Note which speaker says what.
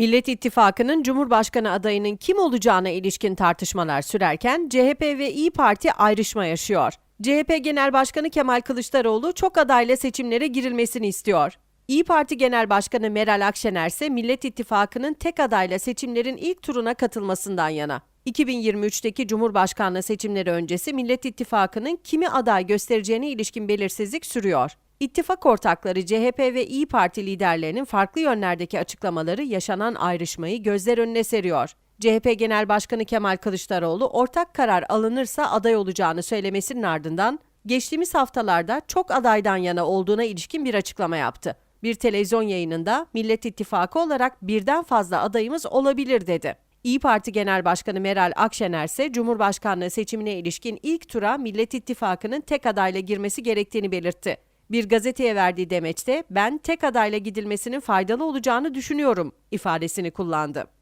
Speaker 1: Millet İttifakı'nın Cumhurbaşkanı adayının kim olacağına ilişkin tartışmalar sürerken CHP ve İyi Parti ayrışma yaşıyor. CHP Genel Başkanı Kemal Kılıçdaroğlu çok adayla seçimlere girilmesini istiyor. İyi Parti Genel Başkanı Meral Akşener ise Millet İttifakı'nın tek adayla seçimlerin ilk turuna katılmasından yana. 2023'teki Cumhurbaşkanlığı seçimleri öncesi Millet İttifakı'nın kimi aday göstereceğine ilişkin belirsizlik sürüyor. İttifak ortakları CHP ve İyi Parti liderlerinin farklı yönlerdeki açıklamaları yaşanan ayrışmayı gözler önüne seriyor. CHP Genel Başkanı Kemal Kılıçdaroğlu ortak karar alınırsa aday olacağını söylemesinin ardından geçtiğimiz haftalarda çok adaydan yana olduğuna ilişkin bir açıklama yaptı. Bir televizyon yayınında Millet İttifakı olarak birden fazla adayımız olabilir dedi. İyi Parti Genel Başkanı Meral Akşener ise Cumhurbaşkanlığı seçimine ilişkin ilk tura Millet İttifakı'nın tek adayla girmesi gerektiğini belirtti. Bir gazeteye verdiği demeçte ben tek adayla gidilmesinin faydalı olacağını düşünüyorum ifadesini kullandı.